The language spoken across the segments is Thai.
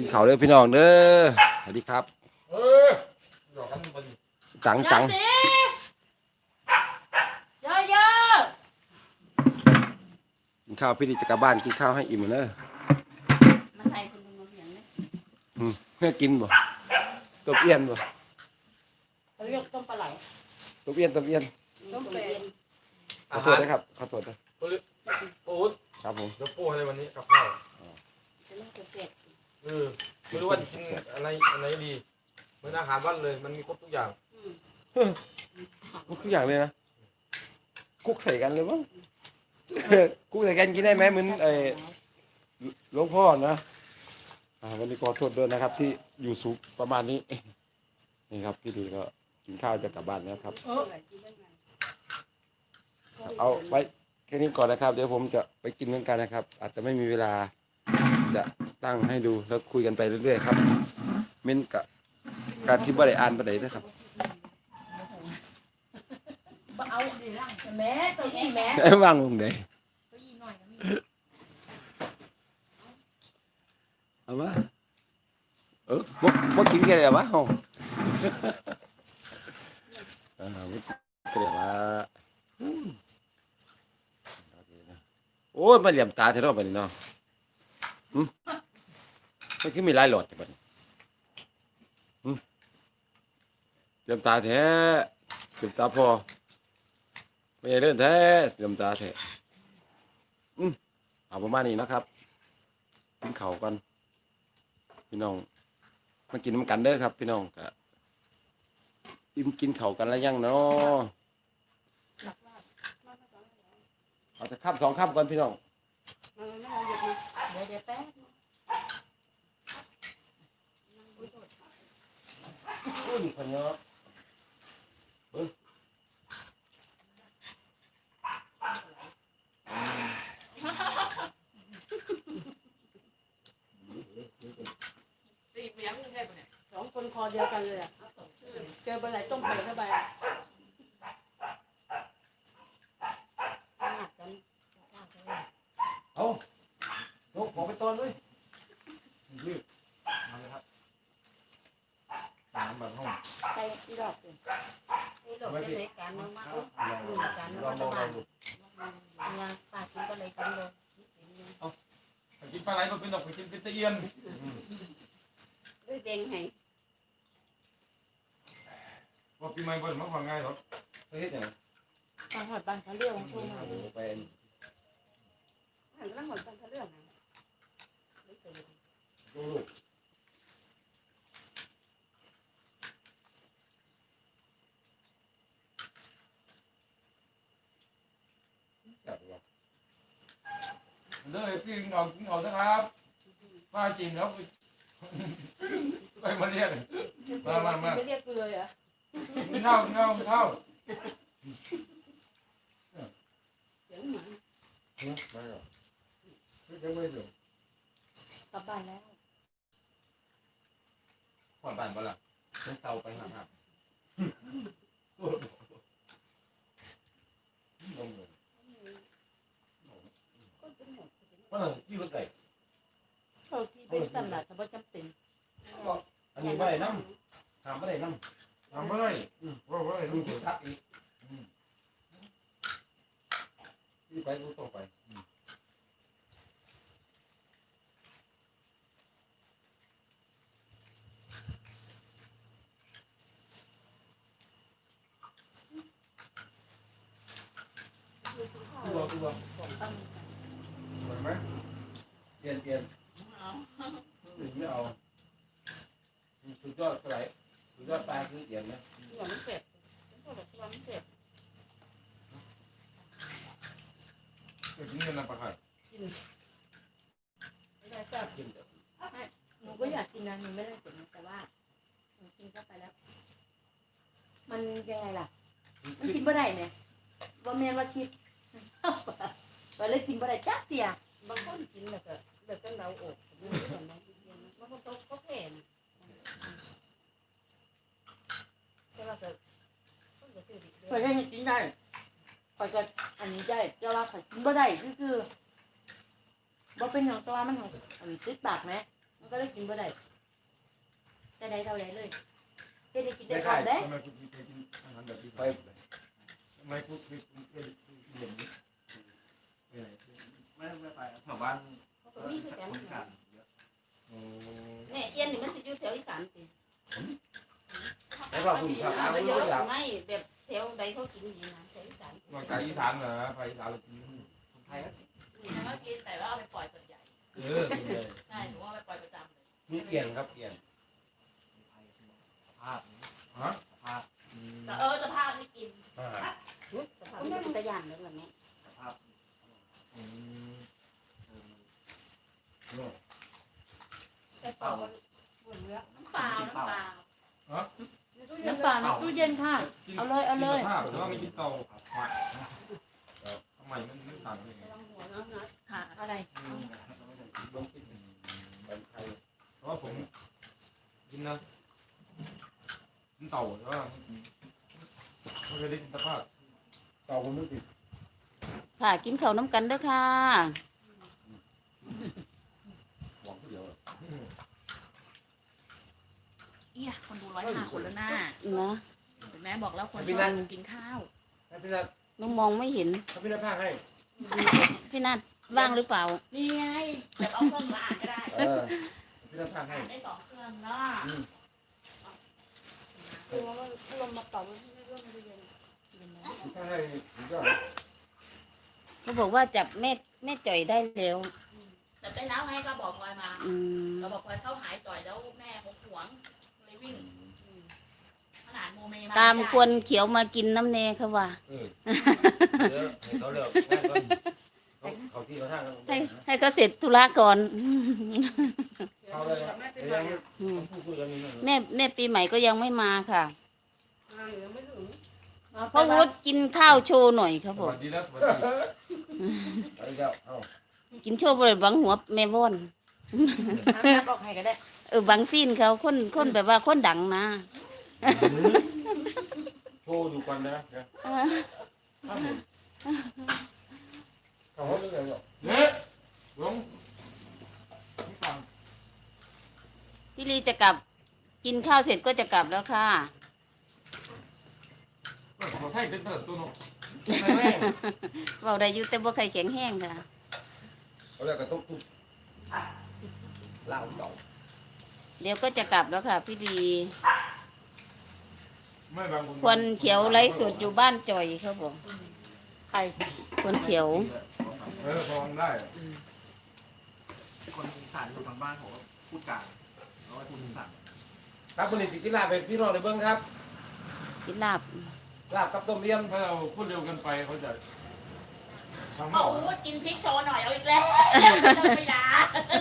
กินข้าวเด้อพี่น้องเด้อสวัสดีครับเออหยอกกันมันจังจัง เยอะเยอะกินข้าวพี่ดีจะกลับบ้านกินข้าวให้อิ่มเด้อมาใส่คุณลุงเสียงเลยอืมเพื่อกินบ่ตัวเอี้ยนบ่เขาเรียกต้มปลาไหลตัวเอี้ยนตัวเอี้ยนต้มเป็ดขอโทษนะครับขอโทษนะโอ๊ตครับผมเดี๋ยวโป้อะไรวันนี้กับข้าว จะเรียกตัวเป็ด เออไม่รู้ว่าจะกินอะไรอะไรดีเหมือนอาหารวัดเลย มันมีครบทุกอย่างทุกอย่างเลยนะคุกใส่กันเลยมั้งคุกใส่กันกินได้ไหมเหมือนไอ้หลวงพ่อนะอ่าวันนี้ขอโทษด้วยนะครับ ที่อยู่สูงประมาณนี้นี่ครับพี่ดีก็กินข้าวจะกลับบ้านแล้วครับ เอาไว้แค่นี้ก่อนนะครับ เดี๋ยวผมจะไปกินเหมือนกันนะครับ อาจจะไม่มีเวลาจะ ตั้งให้ดูแล้วคุยกันไปเรื่อยๆครับ เม้นกับการที่บ่ได้อ่านประเดี๋ยวนะครับเอาดิล่างแม่ตัวนี้แม่ใช้ว่างลงไหนตัวนี้หน่อยนะมีเอามาเออบ่บ่กินกันเลยวะเฮาเออบ่กินกันเลยวะอืมโอ้ยมาเหลี่ยมตาเท่าบัดนี้เนาะอื มมันคือมีหลายหลอดบัดนี้อืมเหลี่ยมตาแท้เหลี่ยมตาพอไม่ใช่เรื่องแท้เหลี่ยมตาแท้อืมเอาประมาณนี้นะครับกินเข้ากัน พี่น้องมากินน้ำกันเด้อครับ พี่น้องกะอิ่มกินเข่ากันแล้วยังเนาะเอาแต่ข้ามสองข้ามก่อนพี่น้อง เดี๋ยวเดี๋ยวแป๊บอุ้ยคนเนาะสองคนคอเดียวกันเลยอะ เจอปลาไหลต้มเป็ดเข้าไปอะเอาโอ้ขอไปตอนด้วย ยืดมาเลยครับน้ำแบบห้อง ไปที่ดอกเลยไอ้ดอกจะเล็กการมากมากการ ลอง มาก ลองล มา อก งดู งานปากกินก็เลยกันเลย ไป กินปลาไหลก็เป็นดอกไปกินเป็นตะเอียนด้วยเด้งให้ ว่าปีใหม่เปิดมาฟังง่ายหรอไปเฮ็ดหยัง ทางหอดบ้านเขาเรียกของคุณ โอ้ไป หันล่างหอดบ้านเขาเรียกไง ดูลูกจับวะ เด้อพี่กินเอากินเอานะครับป้าจริงแล้วไปมาเรียก มามามาไม่เรียกเลยอะกินข้าวกินข้าวกินข้าวเสียงหมาเนี่ยไม่หรอกไม่ใช่ไม่หรอกกลับบ้านแล้วขอบ้านบ่ล่ะเดินเตาไปหาหาลงเลยว่ากี่รถไก่เขาที่เป็นตำหนักแต่ว่าจำเป็นอันนี้ไม่ได้น้ำ ถามไม่ได้น้ำทำเมื่อไรว่าว่าอะไรดูลูกถึงทักอีกนี่ไปรู้ต้องไปตัวตัวเหมือนไหมเปลี่ยนเปลี่ยนถึงไม่เอาสุดยอดเท่าไหร่ สุดยอดตายคือเปลี่ยนนะตัวมันเจ็บตัวมันเจ็บจะกินเงินนำปลาไข่ไม่ได้จับกินแต่หนูก็อยากกินนะหนูไม่ได้กินแต่ว่าหนูกินเข้าไปแล้ว มันยังไงล่ะ มันกินบ่ได้เนี่ยบ่แม่นว่าคิดว่าเลยกินบ่ได้จักเตียบางคนกินแล้วก็แบบก็เราอกมันก็แบบนั้นบางคนโตก็แพ้นะ แต่ว่าก็ข่อยยังกินได้ข่อยก็อันนี้ได้แต่ว่าข่อยกินบ่ได้คือคือบ่เป็นหยังแต่ว่ามันของอันติดปากไหมมันก็เลยกินบ่ได้แต่ใดเท่าใดเลยเฮ็ดให้กินได้ได้ก่อนยเด้ทำไมคุณกินกินอาหารแบบนี้ไปทำไมคุณกินกินแบบนี้ไม่ไม่ไปแถวบ้านเขาก็มีคือกันคนขาดเยอะโอ้ เนี่ยเอียนนี่มันสิอยู่แถวอีสานสิ แล้วก็คุณครับมันไม่เยรู้อะอยากไม่แบบแถวใดเขากินดีนะแถวอีสานนอกจากอีสานเหรอไปอีสานเรากินคนไทยก็แต่ว่ากินแต่ว่าเอาไปปล่อยส่วนใหญ่เออกินเลยใช่หนูว่าเอาไปปล่อยประจำเลยมีเปลี่ยนครับเปลี่ยนคนไทยสภาพนี้ฮะสภาพแต่เออสภาพที่กินอ่าสภาพมันเป็นตะย่านแล้วล่ะแม่สภาพอืมเออแต่เปล่าน้ำเปล่าน้ำเปล่า น้ำเปล่าในตู้เย็นค่ะ เอาเลยเอาเลยกินกับข้าวหรือว่าไม่กินเตาครับทำไมมันไม่ต่างกันยังไงค่ะอะไรลงกินบันไทยเพราะว่าผมกินนะกินเต่าแต่ว่าไม่เคยได้กินตะภาพเต่าผมนึกติดค่ะกินข้าวน้ำกันเด้อค่ะหวังผู้เดียว เอี้ยคนดูร้อยห้าคนแล้วหน้านะเห็นไหมบอกแล้วคนชอบกินข้าวให้พี่นัทน้องมองไม่เห็นให้พี่นัทพากให้พี่นัทว่างหรือเปล่า นี่ไงแต่เอาเครื่องมาอ่านก็ได้เออพี่นัทพากให้อ่านได้สองเครื่องเนาะลมมาเป่าไม่ร่วมเย็นพากให้ผมก็เขาบอกว่าจับแม่แม่จ่อยได้แล้วแต่ไปแล้วไงก็บอกพลอยมาอืมเราบอกพลอยเข้าหายจ่อยแล้วแม่เขาหวง เลยวิ่งขนาดโมเมมาตามควรเขียวมากินน้ำแน่เขาว่า เออเดี๋ยวให้เขาเลือกแม่ก็เขาเขาที่เขาทางกันให้ให้เขาเสร็จธุระก่อน เขาเลยเดี๋ยวยังต้องพูดคุยกันนิดนึงแม่แม่ปีใหม่ก็ยังไม่มาค่ะพ่อวุฒิกินข้าวโชว์หน่อยครับสผมวัสดีแล้วสวัสดีไปแล้วเอ้ากินโชว์บริบังหัวแม่ว่อน บอกให้ก็ได้ เออบางซีนเขาคนคนแบบว่าคนดังนะโทรอยู่กันนะนะข้ามหมดเขาเขาเรื่องอะไรหรอเนี่ยหลงนี่ฟังพี่ลีจะกลับกินข้าวเสร็จก็จะกลับแล้วค่ะเออของไทยเป็นเติร์ตัวเนาะเว่าได้อยู่แต่บ่ใครแข็งแห้งค่ะเขาเรียกกระตุกตุกล่างเก่า เดี๋ยวก็จะกลับแล้วค่ะ พี่ลีไม่บางคนควรเขียวไร้สุดอยู่บ้านจ่อยครับผมใครควรเขียว เออพอทำได้ คนอีสานอยู่ทางบ้านผมก็พูดกลางแล้วก็พูดอีสานครับวันนี้สิกินลาบเป็นพี่น้องในเบิ้งครับกินลาบลาบกับต้มเลี้ยงถ้าเราพูดเร็วเกันไปเขาจะทำไม่เอาออกว่ากินพริกโชว์หน่อยเอาอีกแล้วเรื่องไม่ด่า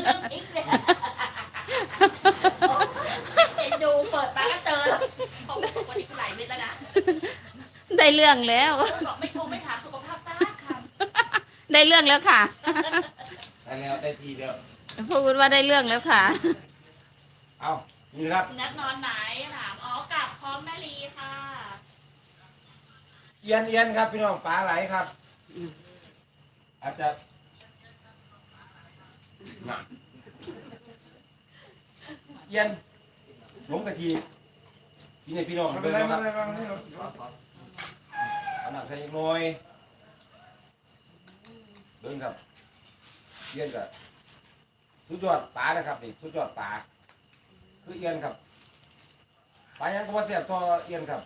เรื่องพริกเนี่ยเอ็นดูเปิดมาก็เจอเขาบอกวันนี้ไหลเม็ดแล้วนะได้เรื่องแล้ว บอกไม่โทรไม่ถามสุขภาพสักคำได้เรื่องแล้วค่ะ ได้แล้วได้ทีเดียวพูดว่าได้เรื่องแล้วค่ะ เอานี่ครับนัดนอนไหนถามอ๋อกลับพร้อมแม่ลีค่ะเอียนเอียนครับพี่น้องปลาไหลครับ อาจจะน่ะเอียน หลงกะทิกินให้พี่น้องไม่เบิ่เป็นงไรนะคไม่รับเป็นไรไม่เป็นไรเอาหนักใส่อีกหน่อยเบิ่งครับเอียนกับสุดยอดปลานะครับนี่สุดยอดปลาคือเอียนครับปลายังก็ว่าเสียบตัวเอียนครับ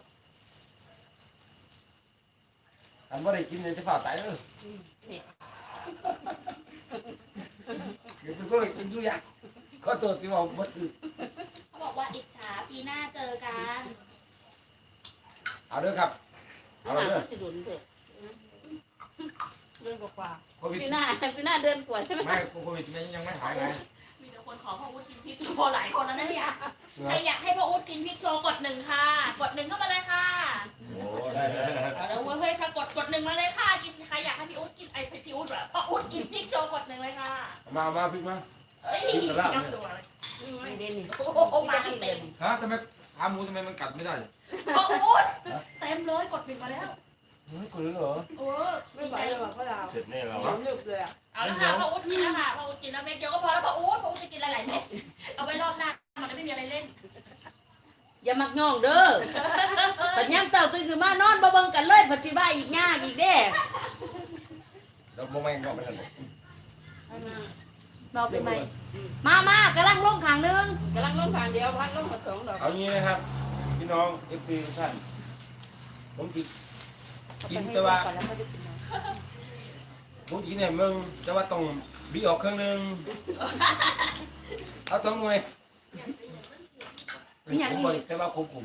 อันว่าได้กินเนี่ยจะฝ่าตายเลยเดี๋ยวเป็นก็เลยกินทุกอย่างก็ตัวที่ว่าบ่คือเขาบ อกว่าอิจฉาปีหน้าเจอกันเอาเด้อครับ เอาเด้อสิดุนเถอะเดือนกว่าโควิดปีหน้าปีหน้าเดือนกว่าใช่ไหมไม่โควิดยังไม่หายไงมีแต่คนขอพ่ออุ้ดกินพริกโชว์หลายคนแล้วนะเนี่ยใครอยากให้พ่ออุ้ดกินพริกโชว์กดหนึ่งค่ะ กดหนึ่งเข้ามาเลยค่ะโอ้ได้ได้ได้เอาแล้วเฮ้ยถ้ากดกดหนึ่งมาเลยค่ะกินใครอยากให้พี่อุ้ดกินไอ้พี่อุ้ดเหรอพ่ออุ้ดกินพริกโชว์กดหนึ่งเลยค่ะ มามาพริกมาเอ้ยกินแต่ลาบเนี่ยตัวอะ ไม่เด่นนี่โอ้มากเต็มฮะทำไมขาหมูทำไมมันกัดไม่ได้โอ้โหเต็มเลยกดปิดมาแล้วเฮ้ยกลยเหรอโอ้ไม่ไหวหรอกพ่อดาวเสร็จแน่เรานึบเลยอะเอาละพ่ออุ้ดกินแล้วค่ะพ่ออุ้ดกินแล้วเม็ดเดียวก็พอแล้วพ่ออุ้ดพ่ออุ้ดจะกินหลไร่เม็ดเอาไว้รอบหน้ามันไม่มีอะไรเล่นอย่ามักง่องเด้อปัญญามเต่าตื่นขึ้นมานอนบ่เบิ่งกันเลยปฏิบัติอีกง่าอีกเด้แล้วโมแมงก็ไม่ทันเลย เป็นไหมมามากำลังลงขางหนึงกำลังลงทางเดียวพัดลงมาสองดอกเอางี้นะครับ พี่น้องเอฟซีท่านผมจิกินแต่ว่าก่อนแล้วค่อยไปกินน้ผมกินเนี่ยมึงแต่ว่าต้องบีออกเครื่องหนึงเอาสองหน่วย ผมบอกแต่ว่าผมผม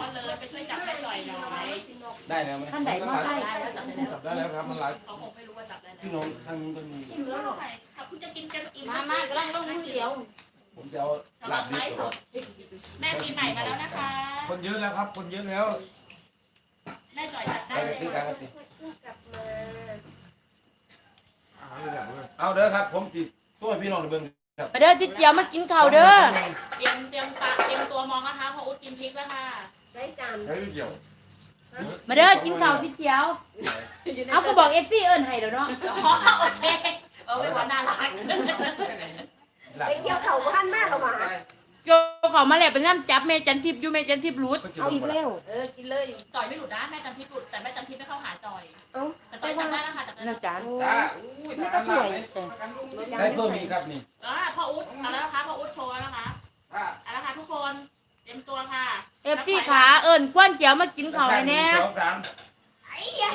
มาเลยไปช่วยจับแม่จ่อยหน่อยได้แล้วไหมำท่านใดมาได้ได้แล้วจับได้แล้วจับได้แล้วครับมันหลายเขาคงไม่รู้ว่าจับได้แล้วพี่น้องทางนู้นก็มีอิ่มแล้วหรอถ้าคุณจะกินกันอิ่มมามากำลังลงมือเดียวผมจะเอาสำหลารับบดิไลบฟ์สดแม่ปีใหม่มาแล้วนะคะ คนเยอะแล้วครับ คนเยอะแล้วแม่จ่อยจัดได้ไปเลยที่การกันสิอาหารเลยแบบว่าเอาเด้อครับ ผมติดตัวพี่น้องในเบิ้งมาเด้อจิเจียวมากินข้าวเด้อเตรียมเตรียมปากเตรียมตัวมองนะคะเพราะอุ๊ดกินพริกแล้วค่ะใช้จานใช้เกี่ยวมาเด้อกินข้าวจิเจียว เอาก็บอก FC เอิ้นให้แล้วเนาะอ๋อโอเคเออไม่ว่าน่ารักหลับไปเกี่ยวเข่าบ้านแม่เรามาเกี่ยวเขามาแล้วเป็นน้ำจับแม่จันทิพย์อยู่แม่จันทิพย์รูดเอาอีกแล้วเออกินเลยจ่อยไม่หลุดนะแม่จำพริกหลุดแต่แม่จำพริกไม่เข้าหาจ่อยเอ้าแต่จ่อยจำได้แล้วค่ะจำได้แล้วน้ำจานจ้าอุ้ยทานหลายใส่เพิ่มอีกครับนี่อ่าพ่ออุ๊ดเอาแล้วนะคะพ่ออุ๊ดโชว์แล้วนะคะ อะเอาละค่ะทุกคนเตรียมตัวค่ะเอฟซีขาเอิ้นควันเจียวมากินข้าวให้แน่สองสามไอ้ยะ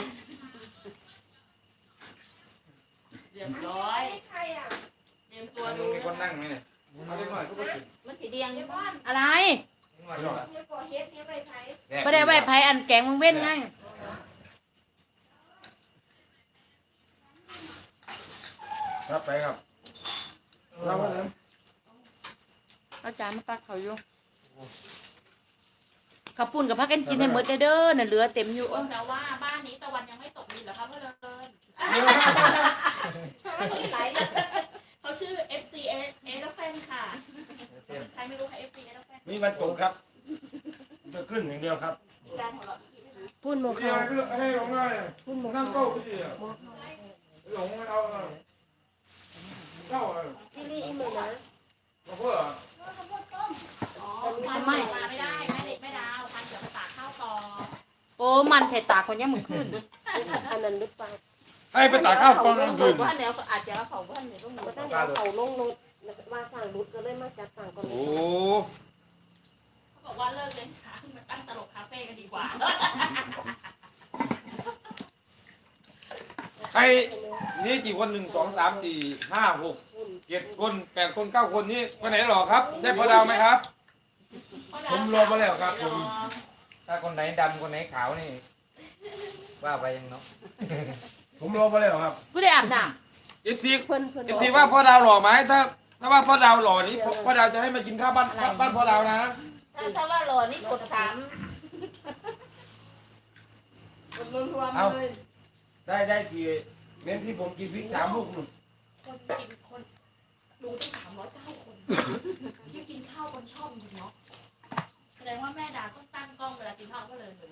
เรียบร้อยใครอะเตรียมตัวมันดูมีคนนั่งไหมเนี่ยเอาเล็กหน่อยก็ไม่กินมันสีแดงอยู่บ้านอะไรหน่อยหน่อยเนี่ยพอเฮ็ดเนี่ยไปใช้ไม่ได้ไว้ไผอันแกงมังเว้นไงครับไปครับเราก็เลยเอาจานมาตักเขาอยู่ข้าวปุ้นกับพักกันกินให้หมดเด้อเด้อน่ะเหลือเต็มอยู่อ้นจะว่าบ้านนี้ตะวันยังไม่ตกดินเหรอคะเพื่อนหลายเขาชื่อ FC Elephant ค่ะใครไม่รู้ค่ะ FC Elephant มีวันตกครับจะขึ้นอย่างเดียวครับการของเราพูดโมเกี่ยเขาวให้ลงง่ายพูดโมนั่เขางโต๊ะพี่ดีหลงไม่เอาเจ้าที่นี่อีมือนะมา เพื่ออ๋อพันไม่มาไม่ได้แม่เด็กแม่ดาวพันเดี๋ยวไปตากข้าวต่อโอ้มันเทตากคนยังมึงขึ้นอันนั้นหรือเปล่าให้ไปตากข้าวกองกลางคืนว่าแล้วก็อาจจะเอาเขาบ้านเนี่ยต้องก็ต้องเอาเขาลงรถมาสั่งรุดก็เลยมาจัดสั่งก่อนโอ้เขาบอกว่าเลิกเลี้ยงช้างมาตั้งตลกคาเฟ่กันดีกว่า ใครนี่กี่คนหนึ่งสองสามสี่ห้าหกเจ็ดคนแปดคนเก้าคนนี่คนไหนหรอครับใช่พอดาวไหมครับ ผมรวมมาแล้วครับผมถ้าคนไหนดำคนไหนขาวนี่ ว่าไปยังเนาะ ผมรวมมาแล้วครับกูได้อาบน้เอฟซีเพิ่นเพิ่นเอฟซีว่าพ่อดาวหล่อไหมถ้าถ้าว่าพ่อดาวหล่อนี่พ่อพ่อดาวจะให้มากินข้าวบ้านบ้านพ่อดาวนะถ้าถ้าว่าหล่อนี่กดสามกดรวมๆเลย ได้ได้ทีเน้นที่ผมกินพริกสามลูกหนึ่งคนกินคนดูตั้งสามร้อยเก้าคนที่กินข้าวคนชอบจริงเนาะแสดงว่าแม่ดาต้องตั้งกล้องเวลากินข้าวก็เลยเลย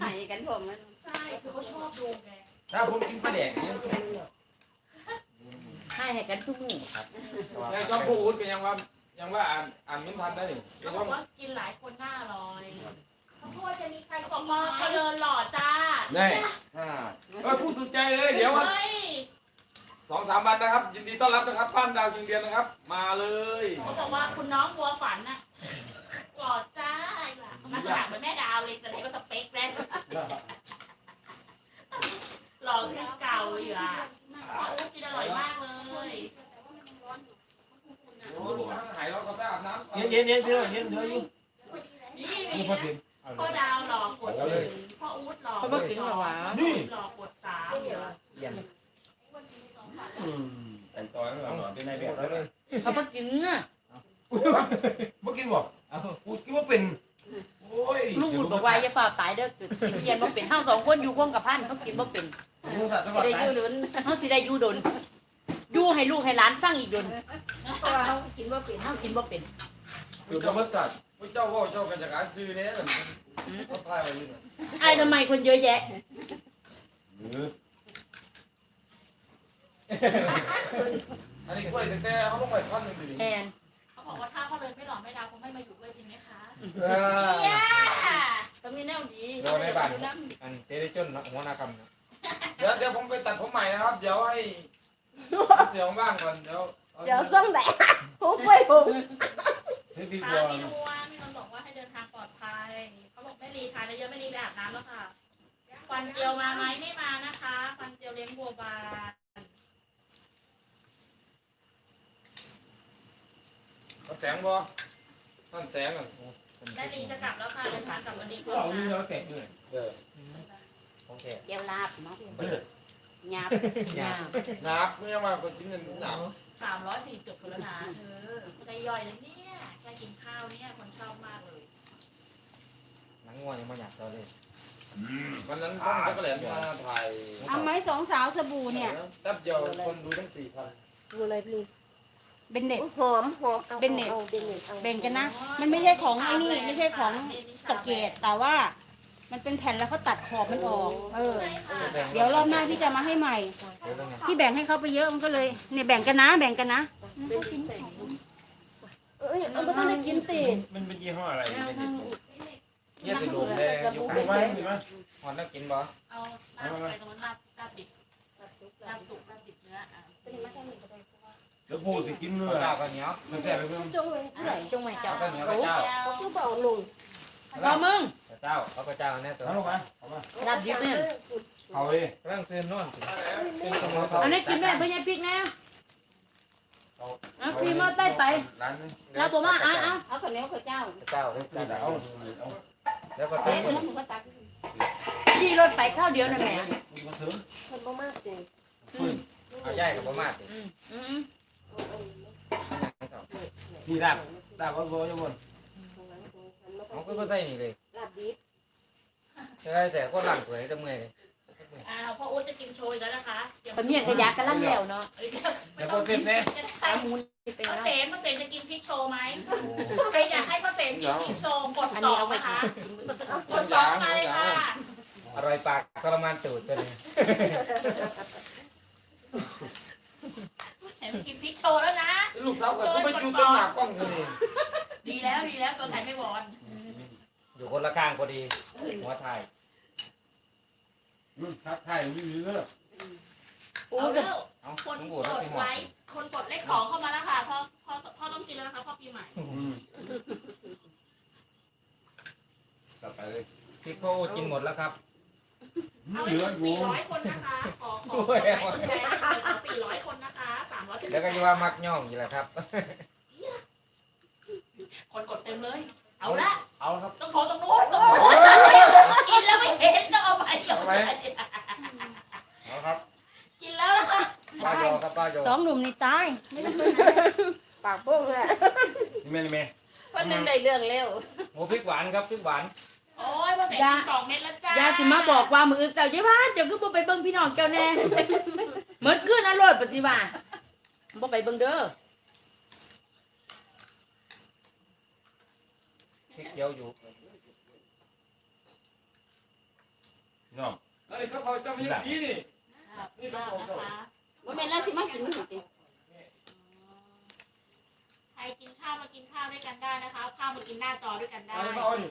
หายกันผมมันใช่คือเขาชอบดูไงถ้าผมกินปลาแดกเนี่ยำให้ให้กันทุกมื้อยังจ้องพูดกันยังว่ายังว่าอ่านอ่านไม่ทันได้เขายังบอว่ากว่ากินหลายคนหน้าลอย เขาพูดจะมีใครบอกมาเขาเดินหล่อจ้านี่อ่าเออพูดถูกใจเลยเดี๋ยววันเฮ้ยสองสามวันนะครับ ยินดีต้อนรับนะครับบ้านดาวยิงเดียนนะครับ มาเลยเขาบอกว่าคุณน้องบัวฝันน่ะหล่อจ้าล่ะลักษณะเหมือนแม่ดาวเลยแต่ไหนก็สเปคแรกหล่อขึ้นเก่าอยู่อะข้าวอุ๊กินอร่อยมากเลยโอ้โหหายแล้วก็ไปอาบน้ำเย็นเย็นเย็นเดี๋ยวเย็นเดี๋ยวอยู่นี่นี่นี่พอสิน พ่อดาวหล่อกดหนึ่งพ่ออู๊ดหล่อกดสองหล่อกดสามเย็นอืมแต่งตัวให้เราหน่อยเป็นนายแบบแล้วเลยเขามากินน่ะเมื่อกี้บอกกูคิดว่าเป็นโอ้ยลูกอุดบอกว่าอย่าฝ่าตายเด้อกินเย็นบ่เป็นเฮาสองคนอยู่คงกับพันเขากินบ่เป็นดูสัตว์ตลอดได้สาอยยู่ดนเฮาสิได้อยู่ดนอยู่ให้ลูกให้หลานสร้างอีกดนเพราะว่าเขากินว่าเป็นเฮากินบ่เป็น อยู่กับมัสตัดพระเจ้าพ่อเจ้ากันจากการซื้อเนี่ยเขาพายมาอยู่ไอ้ทำไมคนเยอะแยะหรืออันนี้กล้วยแต่เขาต้องไปท่อนหนึ่งดีแอนเขาบอกว่าถ้าเขาเลยไม่หล่อไม่ดาวคงไม่ให้มาอยู่ด้วยจริงไหมคะเออเนี่ยก็มีแนวดีโดนในบ้านอันเตลิจนหัวหน้าคำนะเดี๋ยวเดี๋ยวผมไปตัดผมใหม่นะครับ เดี๋ยวให้เสียงบ้างก่อนเดี๋ยวเดี๋ยวต้องแดดผมไปผม ให้พี่ค่ะบัวพี่นวลพี่นวลบอกว่าให้เดินทางปลอดภัยเขาบอกไม่รีทานเยอะๆไม่รีไปอาบน้ำแล้วค่ะควันเจียวมาไหมไม่มานะคะควันเจียวเลี้ยงบัวบานเอาแสงบ่ท่านแสงอะได้รีจะกลับแล้วค่ะเดินทางกลับวันนี้ก่อเอานนี่นะแล้วแสงด้วยเออโอเคเดี๋ยวลาบเนาะหยาบหยาบนับไม่ใช่ว่าคนกินเงินหนับ สามร้อยสี่สิบคนแล้วนะเธอใจย่อยเลยเนี่ยแค่กินข้าวเนี่ยคนชอบมากเลยหนังงัวยังไม่หยาบเราเลยวันนั้นต้องจักรแหลมมาถ่ายเอาไหมสองสาวสบู่เนี่ยแป๊บเดียวคนดูทั้งสี่พันดูเลยพี่เป็นเน็ตหอมหอมอาเป็นเน็ตอาเป็นเน็ตอาแบ่งกันนะ มันไม่ใช่ของไอ้นี่ไม่ใช่ของตกเกตแต่ว่า มันเป็นแผ่นแล้วเขาตัดขอบมันออก เออใช่ค่ะเดี๋ยวรอบหน้าพี่จะมาให้ใหม่เดี๋ยวต้องไงพี่แบ่งให้เขาไปเยอะมันก็เลย เนี่ยแบ่งกันนะ แบ่งกันนะเป็นสีใสเอ้ยเอาไปทำได้กินติมันเป็นยี่ห้ออะไรเนี่ยติดลมแดงอยู่ข้างไหมในเห็นไหมหอนแล้วกินบ่เอาลาบไปตรงนั้นลาบลาบดิบลาบสุกลาบดิบเนื้ออะแล้วพูดสิกินเนื้อข้าวก็เหนียวมันแก่ไปเพิ่มจงเลยผู้ใดจงไว้เจ้าข้าวก็เหนียวพระเจ้าเขาคือเบาลง รอมึงพระเจ้าเขาพระเจ้าแน่ตัวเอาลงไปเอามารับยิบเนี่ยเอาเลยเรื่องตื่นนอนอันนี้กินได้เพื่อนพริกนะเอาพี่มาใต้ไปร้านนี้แล้วผมว่าอะอะเอาข้าวเหนียวข้าวเจ้าพระเจ้าพระเจ้าเอาเอาแล้วก็เอ๊ะตื่นแล้วผมก็ตักขี่รถไปข้าวเดียวนั่นแหละมาถึงคนบ่มากจริงเอาย่ายกับบ่มาสิอืมนี่ดับดับก็โบยังบน เขาก็บ่ใส่นี่เลยลาบดิบจะได้แต่คนหลังสวยจะเมื่อยเลยอ้าวพ่ออุ้จะกินโชยแล้วนะคะเดี๋ยวคนเมียนกระยากระลั่นแล้วเนาะเอ้ยเดี๋ยวพอเสร็จเนี่ยขาหมูนี่เป็นป้าแล้วเสนป้าเสนจะกินพริกโชว์ไหมใครอยากให้ป้าเสนกินพริกโชว์กดอันสอนี้งเอาไว้นะคะกินกดสองมาเลยค่ะอร่อยปากทรมานตูดตัวนี้ เห็นกินพริกโชว์แล้วนะ ลูกสาวก็ไม่อยู่ต้นหมากกล้องเลยดีแล้วดีแล้วตัวไหนไม่บอลอยู่คนละข้างพอดี หัวไทยทักทายอยู่เรื่อยเอาแล้วเอาคนต้องกบูดแล้วดพี่หมอไลค์คนกดเลขสองเข้ามาแล้วค่ะพ่อพ่อพ่อต้องกินแล้วนะคะพ่อปีใหม่กลับไปเลยพี่โคกินหมดแล้วครับเอาเหให้ลือถึงอยู่สี่ร้อยคนนะคะขอขอกดไลค์กดแชร์ให้ถึงสี่ร้อยค แล้วก็จะว่ามักย่องอยู่แหละครับ คนกดเต็มเลย เอาละ เอาครับ ต้องขอตรงนู้นตรงนู้นกินแล้วไม่เห็นต้องเอาไปเอาไป เอาครับกินแล้วนะคะป้าโยครับป้าโยสองหนุ่มนี่ตายไม่ต้องไปไหนปากโป้งเลยนี่แม่นี่แม่คนหนึ่งได้เรื่องเร็วโอ้พริกหวานครับพริกหวานโอ้ยว่าเสร็จกินสองเม็ดแล้วจ้ายาสิมาบอกว่ามืออื่นเจ้าเจ้าบ้านเจ้าคือบ่ไปเบิ่งพี่น้องเจ้าแน่เหมือนขึ้นอรรถปฏิบัติ บ่ไปเบิ่งเด้อพริกเขียวอยู่น้องเอ้ยเขาเขาจะไม่ใช่สีนี่นี่ต้องนะคะว่าแม่นแล้วที่มากินนี่จริงใครกินข้าวมากินข้าวด้วยกันได้นะคะเอาข้าวมากินหน้าจอด้วยกันได้เอาดิเอาดิ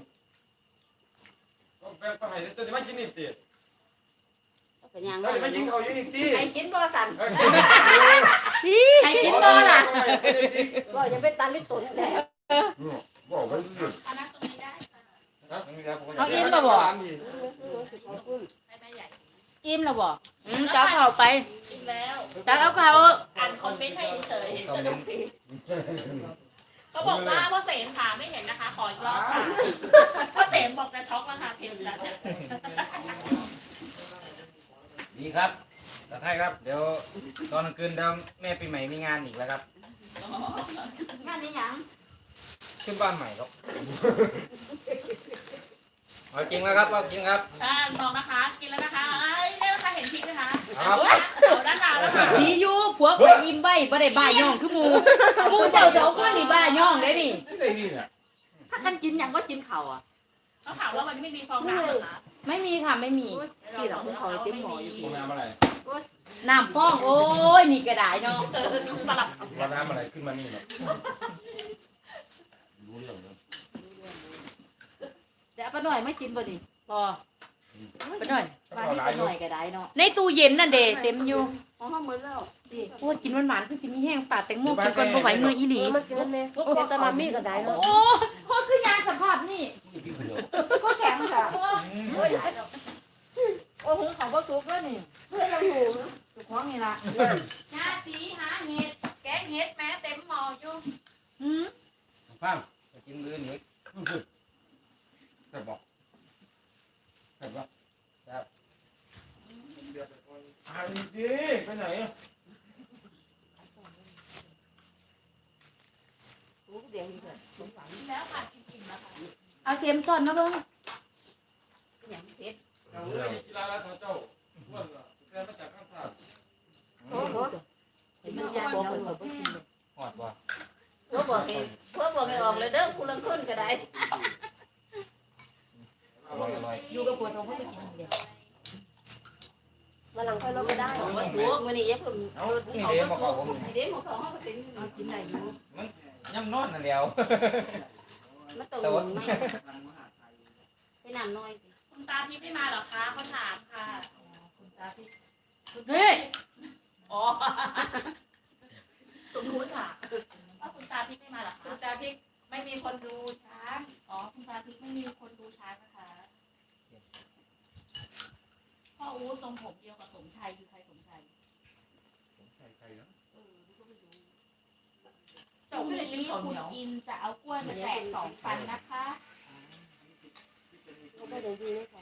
ก็แปลงไปให้จะไม่กินนี่ตีเป็นยังเฮ้ยไม่กินเขาอยู่นี่ตีใครกินบ่สั่น ใครกินต่อล่ะก็ยังไปตันลิตนแล้วบอกว่าสุดเอานั่งตรงนี้ได้ค่ะเขาอิ่มแล้วบ่ไม่ไม่ใหญ่อิ่มแล้วบ่อืมเจ้าเข้าไปกินแล้วเจ้าเอาเข้าอ่านคอมเมนต์ให้เฉยคอมเมนต์ๆเขาบอกว่าพ่อเสนถามไม่เห็นนะคะ ขออีกรอบค่ะพ่อเสนบอกจะช็อกแล้วค่ะเห็นแล้วดีครับ ตะไคร้ครับ เดี๋ยวตอนกลางคืนเดี๋ยวแม่ปีใหม่มีงานอีกแล้วครับ งานนี้หยังขึ้นบ้านใหม่ครับเอาจริงแล้วครับเอาจริงครับ อ่าบอกนะคะ กินแล้วนะคะเอ้ยได้แล้วค่ะเห็นพริกไหมคะครับ เอาด้านหน้าแล้วค่ะดีอยู่ผัวข่อยอิ่มไว้บ่ได้บ้าย่องคือหมู่หมู่เจ้าสองคนนี่บ้าย่องได้ดินี่ได้นี่เนี่ยถ้าท่านกินหยังก็กินข้าวอะเขาถามว่ามันไม่มีฟองน้ำเหรอคะไม่มีค่ะไม่มีที่เราเขาเต็มหมออยู่ห้องน้ำอะไร น้ำฟอง โอ้ยนี่ก็ได้เนาะเออสลับห้องน้ำอะไรขึ้นมานี่เนาะเรู้เรื่องนะแต่เอาไปหน่อยไม่กินบ่ดิพอไปหน่อยก็ปลาพอที่หลายอยู่ไปหน่อยก็ได้เนาะในตู้เย็นน่ะเดเต็มอยู่ของเขาเหมือนแล้วโอ้ยกินหวานๆคือสิมีแห้งปาดแตงโมกินก่อนบ่ไหวมืออีหลีเออมันเกินเลยเห็นแตะมามีก็ได้โอ้เนาะโหคือยาสภาพนี่พี่คนเดียวก็แข็งค่ะโอ้ยโอ้โหเขาบ่สุกแล้วนี่เพื่อนเราอยู่สุกของนี่ล่ะหน้าสีหาเห็ด แกงเห็ดแม้เต็มหม้ออยู่หืมฟังไปกินมื้อนี้ใช่บอกใช่บอกอ่านดีไปไหนอะรู้เดียงดีกว่าแล้วผัดกินอิ่มแล้วค่ะเอาเสียมซ่อนมาเบิ่งอย่างเผ็ดเราเรื่องกีฬาราชเจ้าอ้วนอะแก โอ้โหกินนมันยาบ่เพิ่นบ่กินหอดบ่เพื่อบอกให้เพื่อบอกให้ออกเลยเด้อคุณลังคนก็ได้อร่อยอร่อยอยู่กับปวดท้องก็จะกินเดียวมาหลังค่อยลดก็ได้ว่าสูงวันนี้เย็บผมเอาที่เดมมาขอผมเดมของเขาเขาเป็นกินได้อยู่ย่ำนอนนั่นเดียวมาตรงไม่ให้น้ำน้อยคุณตาทิพย์ไม่มาหรอคะเขาถามค่ะคุณตาที่ เฮ้ยอ๋อสมมติค่ะว่าคุณตาทิพย์ไม่มาเหรอคุคะณตาที่ไม่มีคนดูช้างอ๋อคุณตาทิพย์ไม่มีคนดูช้างนะคะพ่ออู๋ทรงผมเดียวกับสมชัยคือใครสมชัยใครๆนะเออก็ไม่รู้พรุ่งนี้คุณอินจะเอากล้วยมาแจกสองฟันนะคะเขาไม่ได้ดีไม่ใช่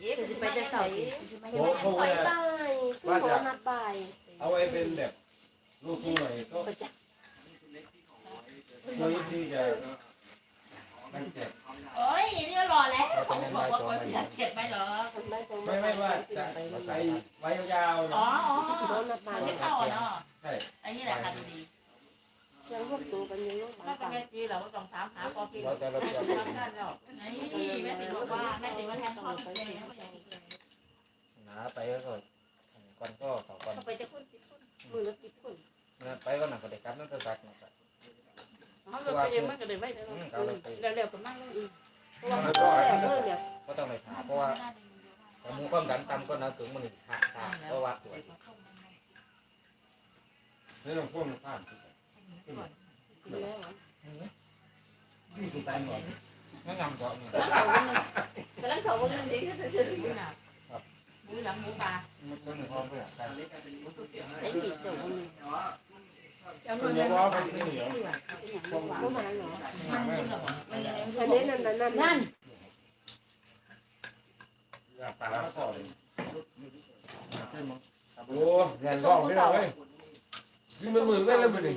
เย็บไปจะใส่โอ้โหใส่บ่ายคือหัวนัดบ่ายเอาไว้เป็นแบบลูกทุ่งหน่อยก็เคยที่จะนั่งแจกเอ้ยนี่ก็รอแล้วเขาบอกว่าคนเสียเจ็บไหมเหรอไม่ไม่ว่าจะไปไว้ยาวๆอ๋ออ๋อหันไม่เข้าเนาะใช่อ้นี่แหละค่ะดียังพวกตัวกันยังถ้าเป็นแม่จีเราก็ต้องถามหาพอกินเราจะเราเตรียม ทำกันแล้ว นี่แม่ติ๋วบอกว่าแม่ติ๋วว่าแทนพ่อเป็นยังไง หนาไปก็ก่อนก่อนก็ต่อก่อน เขาไปจะคนสิคนมือละสิคน ไปก็หนักกว่าเด็กครับนั่นจะสักหนัก เขาเราไปยังไม่ก็เลยไม่ได้แล้วเร็วกันมากเลยเพราะว่าเมื่อเนี่ย ก็ต้องไปหาเพราะว่าแต่มูความดันต่ำก็น่าถึงมันหักขาเพราะว่าตัว นี่ต้องพ่วงข้าม กินแล้ว ที่ตายหมด งั้นยำเจาะเนี่ย กำลังเขาวันนี้ก็จะ หมูหนักหมูหลังหมูปลา มันก็หนึ่งพร้อมเพื่อนกัน ไอ้จีเจ้าวันนี้ เอันนี้นั่นนั่นนั่นนั่นอยากปลาแล้วก็เลยโอ้เงินร้องไม่ได้เว้ยยิ่มันมือกันแล้วมันนี่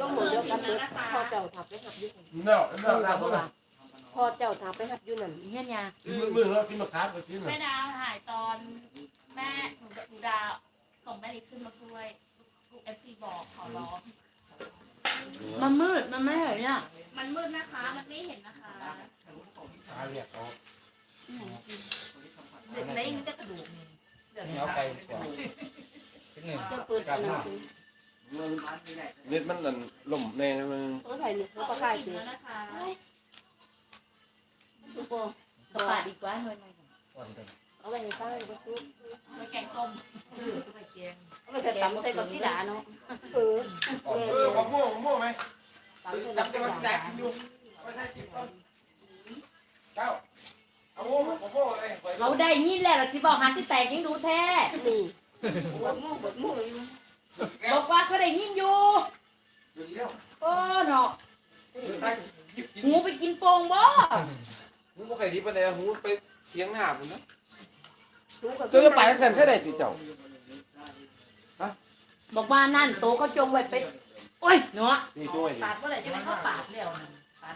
ก็หมดเดียวกันเลยพอเจ้าทับไปหับยุ่นเนาะเนาะเนาะพอเจ้าทับไปหับยุ่นนั่นเฮียนยามันมือแล้วกินมะขามก็กินแม่ดาหายตอนแม่หนูหนูดาส่งแม่ลิขึ้นมาช่วยลูกเอฟซีบอกขอร้อง มันมืดมันไม่เห็นเนี่ย มั นมืดนะคะ มันไม่เห็นนะคะตาเรียกเขาเด็กเล็กมันจะกระดูกเหนียวไก่กว่าทีหนึ่งเจ้าเปิดกันนั่นเน็ตมันนั่นล่มแน่มันต้องใส่เนี่ยเขาก็ใกล้ขายถึสิงแล้วนะคะทุกคนกระปาดีกว่าหน่อยหน่อยวันเดิมเอาไปให้ป้าก็ซื้อไปแกงส้มเอาไปใส่ตำใส่กับที่ด่าเนาะเอออ๋อเออมะม่วงมะม่วงไหมตำใส่จักับบจะที่มาแตด่า กอยู่ไม่ใช่กินต้นเจ้าเอามะม่วงมะม่วงอะไรไปเขาได้ยินแล้วเราสิบอกหาที่แตกยังดูแท้นี่บดม่วงบดม่วงบอกว่าเขาได้ยินอยู่เดี๋ยวเดี๋ยวโอ้เนาะเดี๋ยวใส่หยิบกินหูไปกินโป่งบ่หูบ่เคยดีปานใดหูไปเถียงหน้าพุ่นนะรู้กับเจ้าจะไปจังซั่นแค่ใดติเจ้าบอกว่านั่นโตเขาจงไว้เป็นโอ้ยเนาะนี่ด้วยปาดเมื่อไหร่จะไม่เข้าปาดแล้วปาด ตาม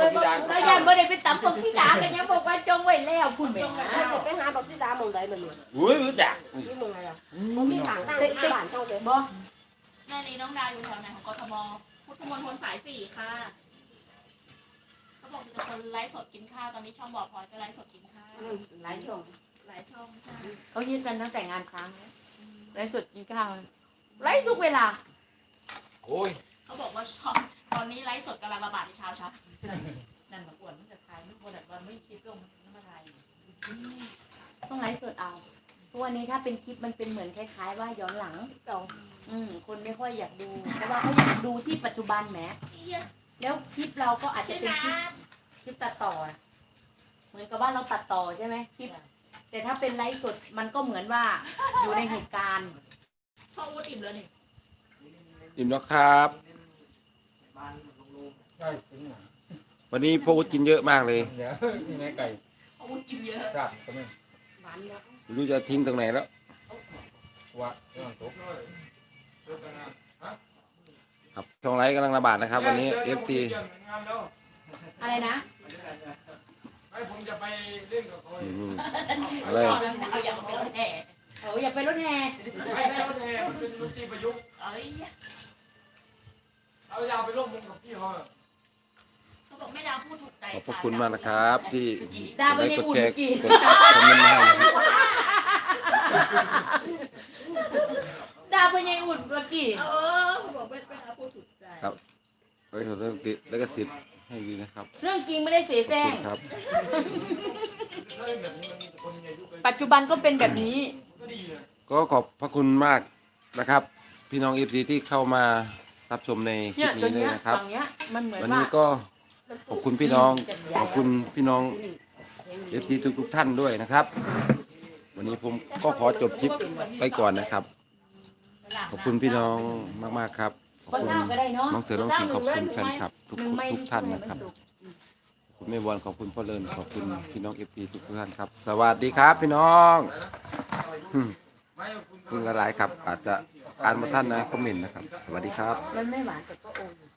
ของพี่ดาแล้วยังไม่ได้ไปตับของพี่ดากันยังบอกว่าจงไว้แล้วคุณแม่เราไปหาบักที่ดามองใดมันเนี่ยอุ้ยรู้จักนี่มองอะไรอะมันมีทางตั้งที่บ้านเข้าเลยบ่แม่นี้น้องดาอยู่แถวไหนของกทมพุทธมณฑลสายสี่ค่ะเขาบอกมีแต่คนไลฟ์สดกินข้าวตอนนี้ช่องบอกพลอยก็ไลฟ์สดกินข้าวหลายช่องหลายช่องใช่เขายืนกันตั้งแต่งานครั้งไลฟ์สดกินข้าวไลฟ์ทุกเวลาโอ้ย เขาบอกว่าชอบตอนนี้ไลฟ์สดกำลังระบาดในชาวชานั่นมาอ้วนมันจะทายไม่คนแบบว่าไม่คิดลงน้ำมาทายต้องไลฟ์สดเอาทุกวันนี้ถ้าเป็นคลิปมันเป็นเหมือนคล้าย ๆ ว่าย้อนหลังเราอืมคนไม่ค่อยอยากดูเพราะว่าเขาอยากดูที่ปัจจุบันแหมแล้วคลิปเราก็อาจจะเป็นคลิปคลิปตัดต่ออะเหมือนกับว่าเราตัดต่อใช่ไหมคลิปแต่ถ้าเป็นไลฟ์สดมันก็เหมือนว่าอยู่ในเหตุการณ์พ่ออูดอิ่มแล้วนี่อิ่มแล้วครับ ได้ถึงหนังวันนี้พวกกินเยอะมากเลยเดี๋ยวมีแม่ไก่พ่ออูดกินเยอะครับก็ไม่หวานแล้วไม่รู้จะทิ้งตรงไหนแล้วว่าเรื่องตกครับช่องไลฟ์กำลังระบาดนะครับ วันนี้ FT งานแล้วอะไรนะให้ผมจะไปเล่นกับเขาอืมอะไรเอาอย่างไปรถแห่เอออย่าไปรถแห่ไม่ได้รถแห่มันเป็นดนตรีประยุกต์ เอ้ยเอายาวไปร่วมวงกับพี่เขาเขาบอกแม่ดาวพูดถูกใจขอบพระคุณมากนะครับ ที่ดาวกไปดไลในค์กดอุ่นแชร์กี่กดคอมเมนต์มาให้นะครับดาวไปในอุ่นเมื่อกี้เออเขาบอกไม่เป็นอาพูดถูกใจไว้ขอเริ่มติดแล้วก็ติดให้ดีนะครับเรื่องจริงไม่ได้เสขอบแสร้คุงณครับถ้าเล่นแบบนี้มันมีแต่คนมีอายุไปปัจจุบันก็เป็นแบบนี้ ก็ดีเลย ก็ขอบพระคุณมากนะครับ พี่น้องเอฟซีที่เข้ามา รับชมในคลิเนี่ยปตัวนี้เลยเนี้ยนะครับ ฝั่งเนี้ยมันเหมือนวันว่านี้ก็ขอบคุณพี่น้อง ขอบคุณพี่น้องเอฟซีทุกทุกๆท่านด้วยนะครับ วันนี้ผมก็ขอจบคลิปไปก่อนนะครับ ขอบคุณพี่น้องมากๆครับ ขอบก็คุณเท่าก็ได้เนาะน้องเสือน้องสิงห์ขอบคุณแฟนคลับทุกหนึ่งไม่ทุกท่านนะครับขอบคุณแม่บอลขอบคุณพ่อเลินขอบคุณพี่น้องเอฟซีทุกท่านครับ สวัสดีครับพี่น้อง คุณคุณละลายครับ อาจจะอ่านมาท่านนะคอมเมนต์นะครับ สวัสดีครับ มันไม่หวานแต่ก็โออยู่